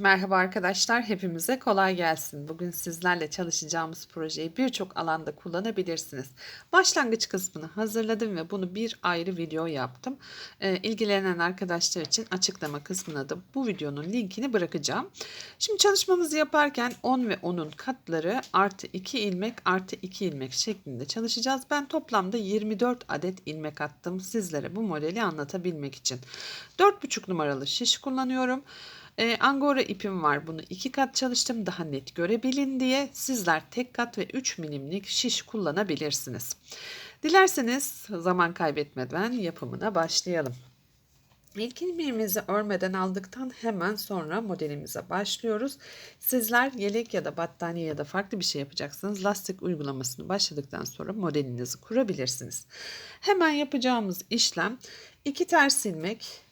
Merhaba arkadaşlar, hepimize kolay gelsin. Bugün sizlerle çalışacağımız projeyi birçok alanda kullanabilirsiniz. Başlangıç kısmını hazırladım ve bunu bir ayrı video yaptım. Ee, ilgilenen arkadaşlar için açıklama kısmına da bu videonun linkini bırakacağım. Şimdi çalışmamızı yaparken 10 ve 10'un katları artı 2 ilmek artı 2 ilmek şeklinde çalışacağız. Ben toplamda 24 adet ilmek attım sizlere bu modeli anlatabilmek için. 4,5 numaralı şiş kullanıyorum. E, angora ipim var. Bunu iki kat çalıştım daha net görebilin diye. Sizler tek kat ve 3 milimlik şiş kullanabilirsiniz. Dilerseniz zaman kaybetmeden yapımına başlayalım. İlk ilmeğimizi örmeden aldıktan hemen sonra modelimize başlıyoruz. Sizler yelek ya da battaniye ya da farklı bir şey yapacaksınız. Lastik uygulamasını başladıktan sonra modelinizi kurabilirsiniz. Hemen yapacağımız işlem iki ters ilmek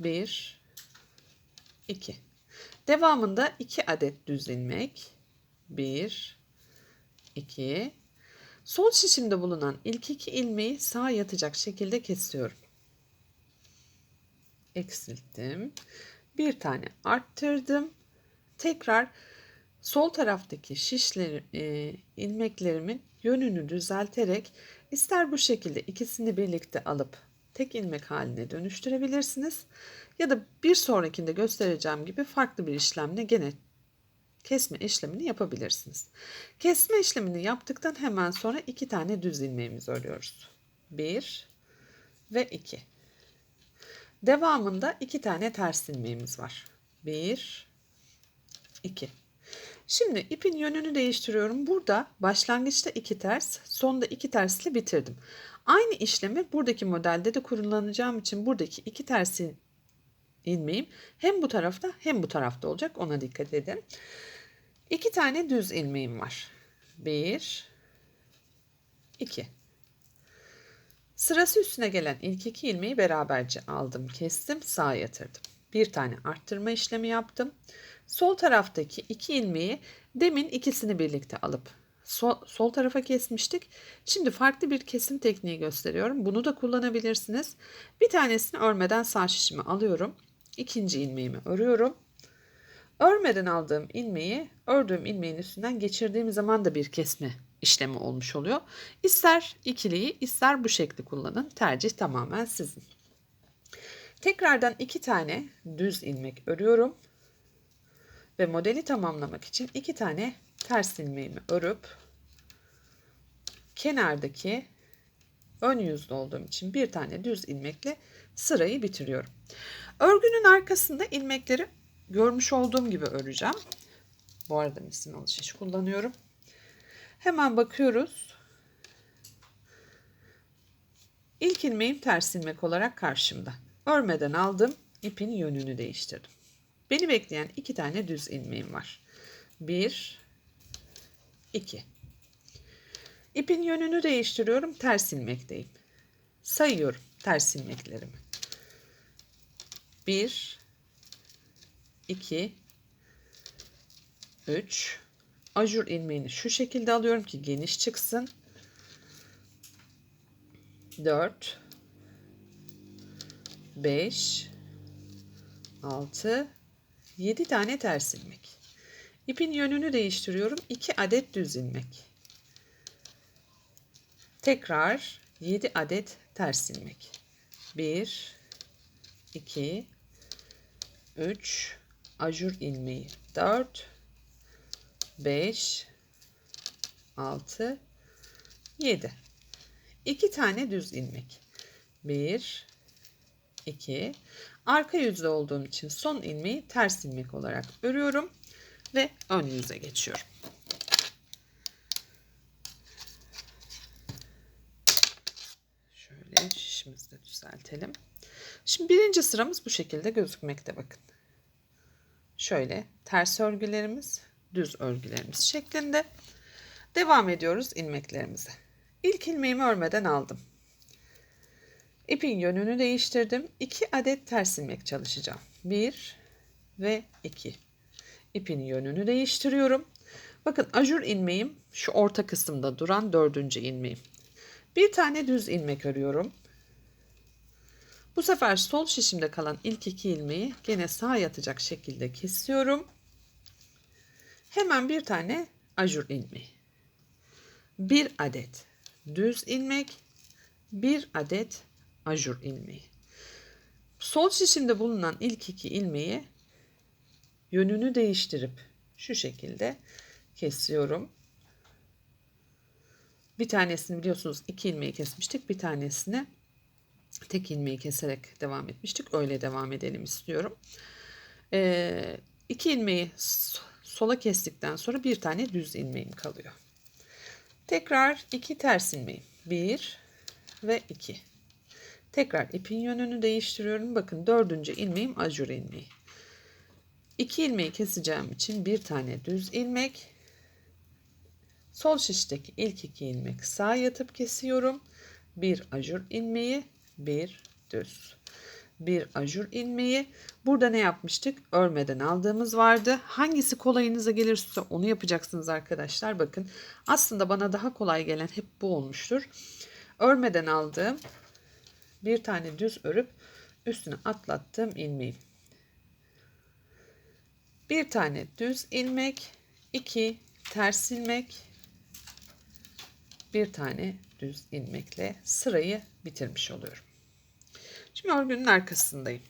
1 2 Devamında 2 adet düz ilmek 1 2 Sol şişimde bulunan ilk iki ilmeği sağa yatacak şekilde kesiyorum. Eksilttim. Bir tane arttırdım. Tekrar sol taraftaki şişleri, e, ilmeklerimin yönünü düzelterek ister bu şekilde ikisini birlikte alıp tek ilmek haline dönüştürebilirsiniz. Ya da bir sonrakinde göstereceğim gibi farklı bir işlemle gene kesme işlemini yapabilirsiniz. Kesme işlemini yaptıktan hemen sonra iki tane düz ilmeğimizi örüyoruz. Bir ve iki. Devamında iki tane ters ilmeğimiz var. Bir, iki. Şimdi ipin yönünü değiştiriyorum. Burada başlangıçta iki ters, sonda iki tersle bitirdim. Aynı işlemi buradaki modelde de kullanacağım için buradaki iki tersi ilmeğim hem bu tarafta hem bu tarafta olacak. Ona dikkat edin. İki tane düz ilmeğim var. Bir, iki. Sırası üstüne gelen ilk iki ilmeği beraberce aldım, kestim, sağa yatırdım. Bir tane arttırma işlemi yaptım. Sol taraftaki iki ilmeği demin ikisini birlikte alıp sol, sol tarafa kesmiştik. Şimdi farklı bir kesim tekniği gösteriyorum. Bunu da kullanabilirsiniz. Bir tanesini örmeden sağ şişimi alıyorum. İkinci ilmeğimi örüyorum. Örmeden aldığım ilmeği ördüğüm ilmeğin üstünden geçirdiğim zaman da bir kesme işlemi olmuş oluyor. İster ikiliyi ister bu şekli kullanın. Tercih tamamen sizin. Tekrardan iki tane düz ilmek örüyorum. Ve modeli tamamlamak için iki tane ters ilmeğimi örüp kenardaki ön yüzde olduğum için bir tane düz ilmekle sırayı bitiriyorum. Örgünün arkasında ilmekleri görmüş olduğum gibi öreceğim. Bu arada misinalı şiş kullanıyorum. Hemen bakıyoruz. İlk ilmeğim ters ilmek olarak karşımda. Örmeden aldım, ipin yönünü değiştirdim. Beni bekleyen iki tane düz ilmeğim var. Bir, iki. İpin yönünü değiştiriyorum, ters ilmekteyim. Sayıyorum ters ilmeklerimi. Bir, iki, üç. Ajur ilmeğini şu şekilde alıyorum ki geniş çıksın. Dört, beş, altı, 7 tane ters ilmek. İpin yönünü değiştiriyorum. 2 adet düz ilmek. Tekrar 7 adet ters ilmek. 1 2 3 ajur ilmeği 4 5 6 7 2 tane düz ilmek. 1 2 Arka yüzde olduğum için son ilmeği ters ilmek olarak örüyorum ve ön yüze geçiyorum. Şöyle şişimizi de düzeltelim. Şimdi birinci sıramız bu şekilde gözükmekte bakın. Şöyle ters örgülerimiz, düz örgülerimiz şeklinde devam ediyoruz ilmeklerimize. İlk ilmeğimi örmeden aldım. İpin yönünü değiştirdim. 2 adet ters ilmek çalışacağım. 1 ve 2. İpin yönünü değiştiriyorum. Bakın ajur ilmeğim şu orta kısımda duran dördüncü ilmeğim. Bir tane düz ilmek örüyorum. Bu sefer sol şişimde kalan ilk iki ilmeği gene sağa yatacak şekilde kesiyorum. Hemen bir tane ajur ilmeği. Bir adet düz ilmek, bir adet ajur ilmeği. Sol şişimde bulunan ilk iki ilmeği yönünü değiştirip şu şekilde kesiyorum. Bir tanesini biliyorsunuz iki ilmeği kesmiştik. Bir tanesini tek ilmeği keserek devam etmiştik. Öyle devam edelim istiyorum. Ee, iki ilmeği sola kestikten sonra bir tane düz ilmeğim kalıyor. Tekrar iki ters ilmeğim. Bir ve iki. Tekrar ipin yönünü değiştiriyorum. Bakın dördüncü ilmeğim ajur ilmeği. İki ilmeği keseceğim için bir tane düz ilmek. Sol şişteki ilk iki ilmek sağ yatıp kesiyorum. Bir ajur ilmeği, bir düz. Bir ajur ilmeği. Burada ne yapmıştık? Örmeden aldığımız vardı. Hangisi kolayınıza gelirse onu yapacaksınız arkadaşlar. Bakın aslında bana daha kolay gelen hep bu olmuştur. Örmeden aldığım bir tane düz örüp üstüne atlattığım ilmeği. Bir tane düz ilmek, iki ters ilmek, bir tane düz ilmekle sırayı bitirmiş oluyorum. Şimdi örgünün arkasındayım.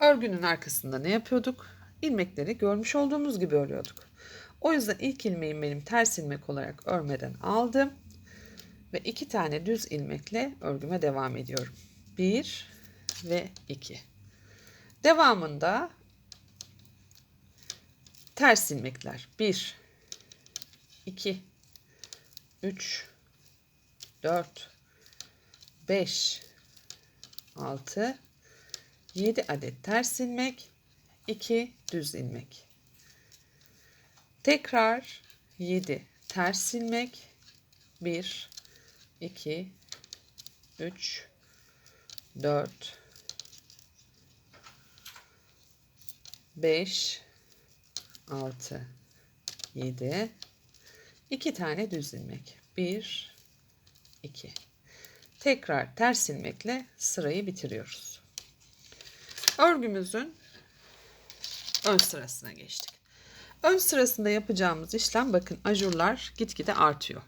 Örgünün arkasında ne yapıyorduk? İlmekleri görmüş olduğumuz gibi örüyorduk. O yüzden ilk ilmeğim benim ters ilmek olarak örmeden aldım. Ve iki tane düz ilmekle örgüme devam ediyorum. Bir ve iki. Devamında ters ilmekler. Bir, iki, üç, dört, beş, altı, yedi adet ters ilmek, iki düz ilmek. Tekrar 7 ters ilmek 1 2 3 4 5 6 7 2 tane düz ilmek 1 2 tekrar ters ilmekle sırayı bitiriyoruz örgümüzün ön sırasına geçtik Ön sırasında yapacağımız işlem bakın ajurlar gitgide artıyor.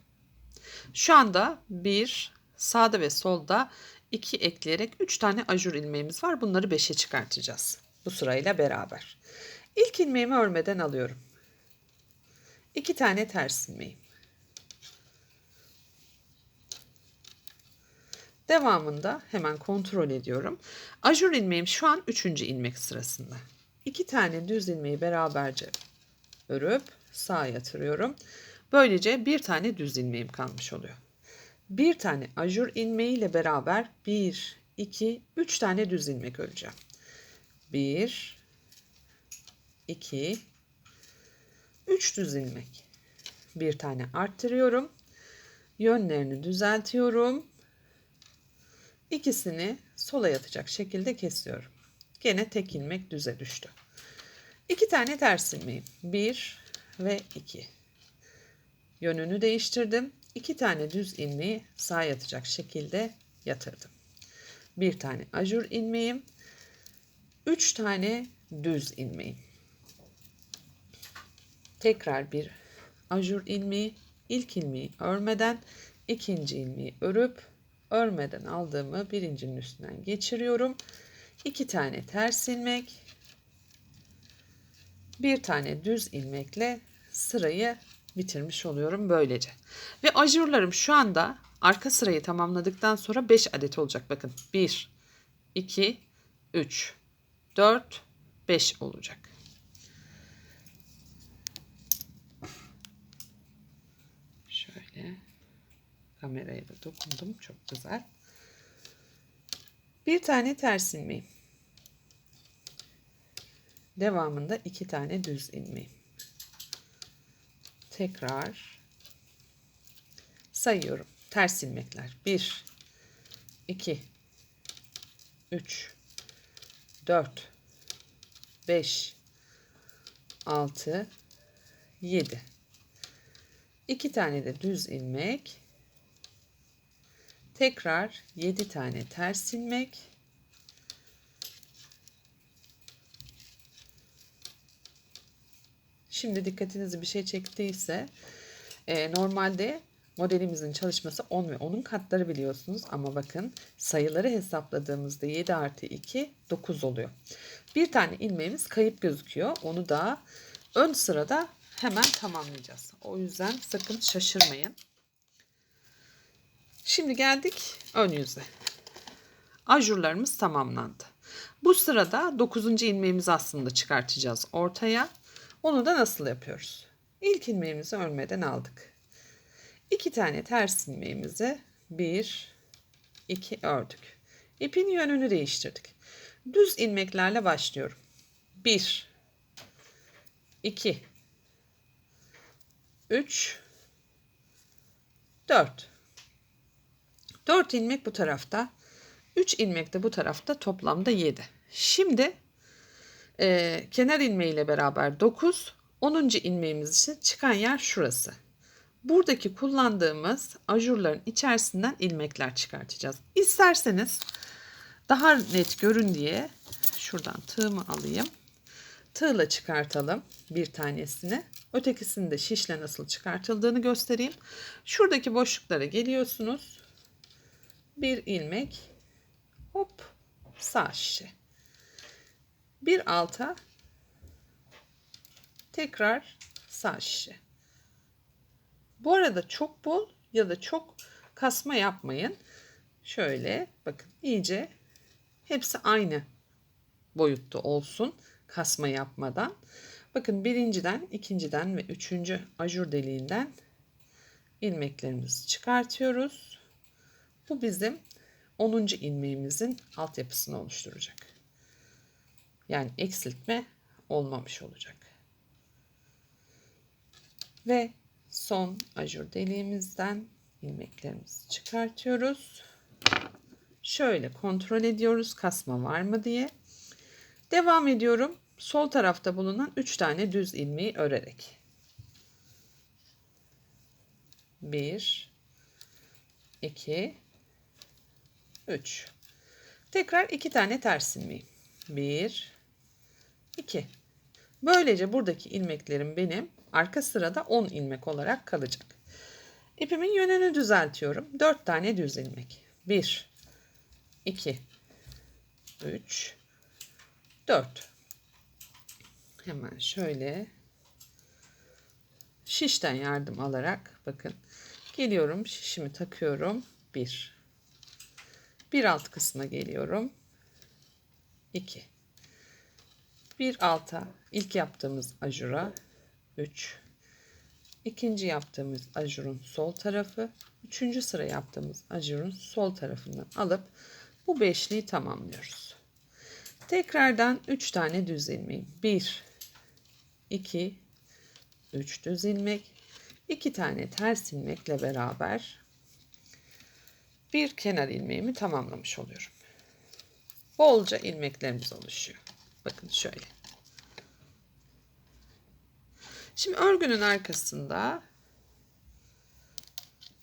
Şu anda bir sağda ve solda 2 ekleyerek 3 tane ajur ilmeğimiz var. Bunları 5'e çıkartacağız. Bu sırayla beraber. İlk ilmeğimi örmeden alıyorum. 2 tane ters ilmeğim. Devamında hemen kontrol ediyorum. Ajur ilmeğim şu an 3. ilmek sırasında. 2 tane düz ilmeği beraberce örüp sağa yatırıyorum. Böylece bir tane düz ilmeğim kalmış oluyor. Bir tane ajur ilmeği ile beraber 1, 2, 3 tane düz ilmek öreceğim. 1, 2, 3 düz ilmek. Bir tane arttırıyorum. Yönlerini düzeltiyorum. İkisini sola yatacak şekilde kesiyorum. Gene tek ilmek düze düştü. İki tane ters ilmeğim. Bir ve iki. Yönünü değiştirdim. İki tane düz ilmeği sağ yatacak şekilde yatırdım. Bir tane ajur ilmeğim. Üç tane düz ilmeğim. Tekrar bir ajur ilmeği. ilk ilmeği örmeden ikinci ilmeği örüp örmeden aldığımı birincinin üstünden geçiriyorum. İki tane ters ilmek bir tane düz ilmekle sırayı bitirmiş oluyorum böylece. Ve ajurlarım şu anda arka sırayı tamamladıktan sonra 5 adet olacak. Bakın 1, 2, 3, 4, 5 olacak. Şöyle kameraya da dokundum. Çok güzel. Bir tane ters ilmeğim. Devamında iki tane düz ilmeğim. Tekrar sayıyorum. Ters ilmekler. 1 2 3 4 5 6 7 2 tane de düz ilmek Tekrar 7 tane ters ilmek. Şimdi dikkatinizi bir şey çektiyse e, normalde modelimizin çalışması 10 ve 10'un katları biliyorsunuz. Ama bakın sayıları hesapladığımızda 7 artı 2 9 oluyor. Bir tane ilmeğimiz kayıp gözüküyor. Onu da ön sırada hemen tamamlayacağız. O yüzden sakın şaşırmayın. Şimdi geldik ön yüze. Ajurlarımız tamamlandı. Bu sırada 9. ilmeğimizi aslında çıkartacağız ortaya. Onu da nasıl yapıyoruz? İlk ilmeğimizi örmeden aldık. İki tane ters ilmeğimizi bir, iki ördük. İpin yönünü değiştirdik. Düz ilmeklerle başlıyorum. Bir, iki, üç, dört. Dört ilmek bu tarafta. Üç ilmek de bu tarafta toplamda yedi. Şimdi e, kenar ilmeğiyle beraber dokuz. Onuncu ilmeğimiz için çıkan yer şurası. Buradaki kullandığımız ajurların içerisinden ilmekler çıkartacağız. İsterseniz daha net görün diye şuradan tığımı alayım. Tığla çıkartalım bir tanesini. Ötekisini de şişle nasıl çıkartıldığını göstereyim. Şuradaki boşluklara geliyorsunuz. Bir ilmek hop sağ şişe. Bir alta tekrar sağ şişe. Bu arada çok bol ya da çok kasma yapmayın. Şöyle bakın iyice hepsi aynı boyutta olsun kasma yapmadan. Bakın birinciden, ikinciden ve üçüncü ajur deliğinden ilmeklerimizi çıkartıyoruz. Bu bizim 10. ilmeğimizin altyapısını oluşturacak. Yani eksiltme olmamış olacak. Ve son ajur deliğimizden ilmeklerimizi çıkartıyoruz. Şöyle kontrol ediyoruz kasma var mı diye. Devam ediyorum. Sol tarafta bulunan 3 tane düz ilmeği örerek. 1 2 3 Tekrar 2 tane ters ilmeği. 1 2 Böylece buradaki ilmeklerim benim arka sırada 10 ilmek olarak kalacak. İpimin yönünü düzeltiyorum. 4 tane düz ilmek. 1 2 3 4 Hemen şöyle şişten yardım alarak bakın geliyorum şişimi takıyorum. 1 bir alt kısma geliyorum. 2 bir alta ilk yaptığımız ajura 3 ikinci yaptığımız ajurun sol tarafı üçüncü sıra yaptığımız ajurun sol tarafından alıp bu beşliği tamamlıyoruz. Tekrardan 3 tane düz ilmek. 1 2 3 düz ilmek, 2 tane ters ilmekle beraber bir kenar ilmeğimi tamamlamış oluyorum. Bolca ilmeklerimiz oluşuyor. Bakın şöyle. Şimdi örgünün arkasında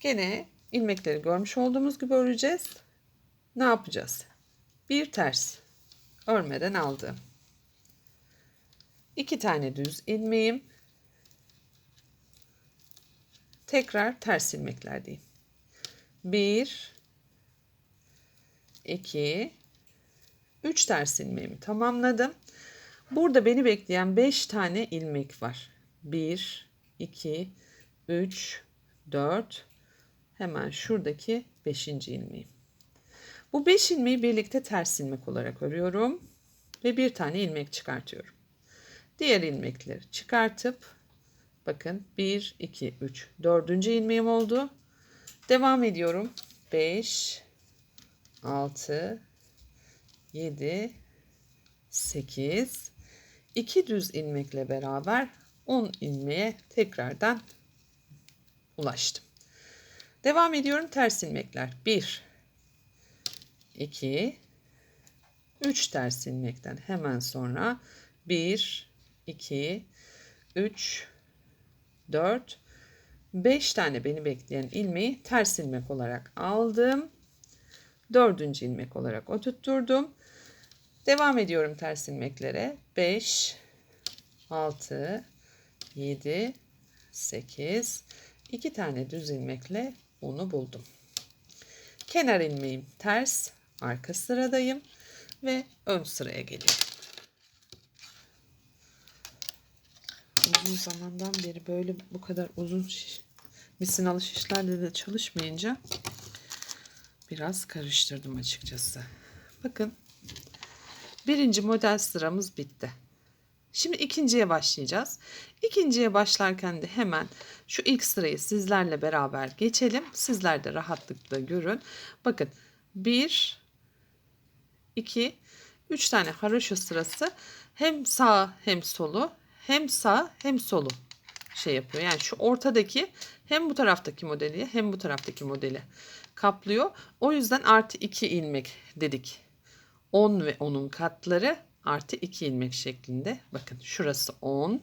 gene ilmekleri görmüş olduğumuz gibi öreceğiz. Ne yapacağız? Bir ters örmeden aldım. İki tane düz ilmeğim. Tekrar ters ilmeklerdeyim. Bir, iki, üç ters ilmeğimi tamamladım. Burada beni bekleyen beş tane ilmek var. Bir, iki, üç, dört. Hemen şuradaki beşinci ilmeğim. Bu beş ilmeği birlikte ters ilmek olarak örüyorum ve bir tane ilmek çıkartıyorum. Diğer ilmekleri çıkartıp bakın 1 2 3 dördüncü ilmeğim oldu. Devam ediyorum. 5 6 7 8 2 düz ilmekle beraber 10 ilmeğe tekrardan ulaştım. Devam ediyorum ters ilmekler. 1 2 3 ters ilmekten hemen sonra 1 2 3 4 5 tane beni bekleyen ilmeği ters ilmek olarak aldım dördüncü ilmek olarak oturtturdum. Devam ediyorum ters ilmeklere. 5, 6, 7, 8, 2 tane düz ilmekle onu buldum. Kenar ilmeğim ters, arka sıradayım ve ön sıraya geliyorum. Uzun zamandan beri böyle bu kadar uzun şiş, misinalı şişlerle de çalışmayınca biraz karıştırdım açıkçası. Bakın birinci model sıramız bitti. Şimdi ikinciye başlayacağız. İkinciye başlarken de hemen şu ilk sırayı sizlerle beraber geçelim. Sizler de rahatlıkla görün. Bakın 1, 2, 3 tane haroşa sırası hem sağ hem solu hem sağ hem solu şey yapıyor. Yani şu ortadaki hem bu taraftaki modeli hem bu taraftaki modeli kaplıyor. O yüzden artı 2 ilmek dedik. 10 ve 10'un katları artı 2 ilmek şeklinde. Bakın şurası 10.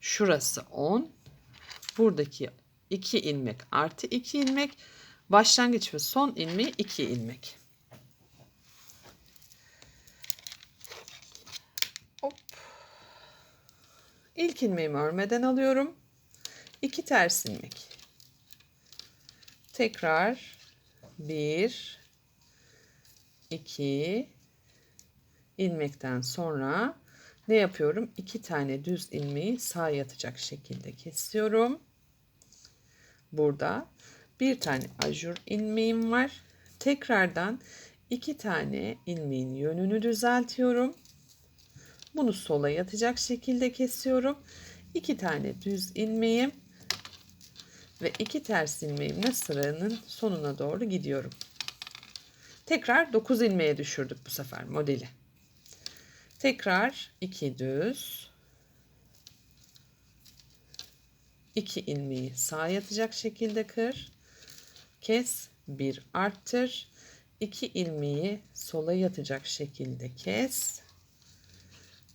Şurası 10. Buradaki 2 ilmek artı 2 ilmek. Başlangıç ve son ilmeği 2 ilmek. İlk ilmeğimi örmeden alıyorum. 2 ters ilmek. Tekrar 1 2 ilmekten sonra ne yapıyorum? 2 tane düz ilmeği sağ yatacak şekilde kesiyorum. Burada bir tane ajur ilmeğim var. Tekrardan 2 tane ilmeğin yönünü düzeltiyorum. Bunu sola yatacak şekilde kesiyorum. 2 tane düz ilmeğim ve 2 ters ilmeğimle sıranın sonuna doğru gidiyorum. Tekrar 9 ilmeğe düşürdük bu sefer modeli. Tekrar 2 düz. 2 ilmeği sağ yatacak şekilde kır. Kes, bir arttır. 2 ilmeği sola yatacak şekilde kes.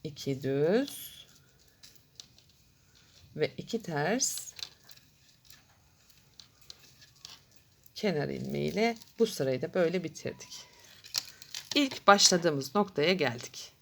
2 düz ve 2 ters kenar ilmeğiyle bu sırayı da böyle bitirdik. İlk başladığımız noktaya geldik.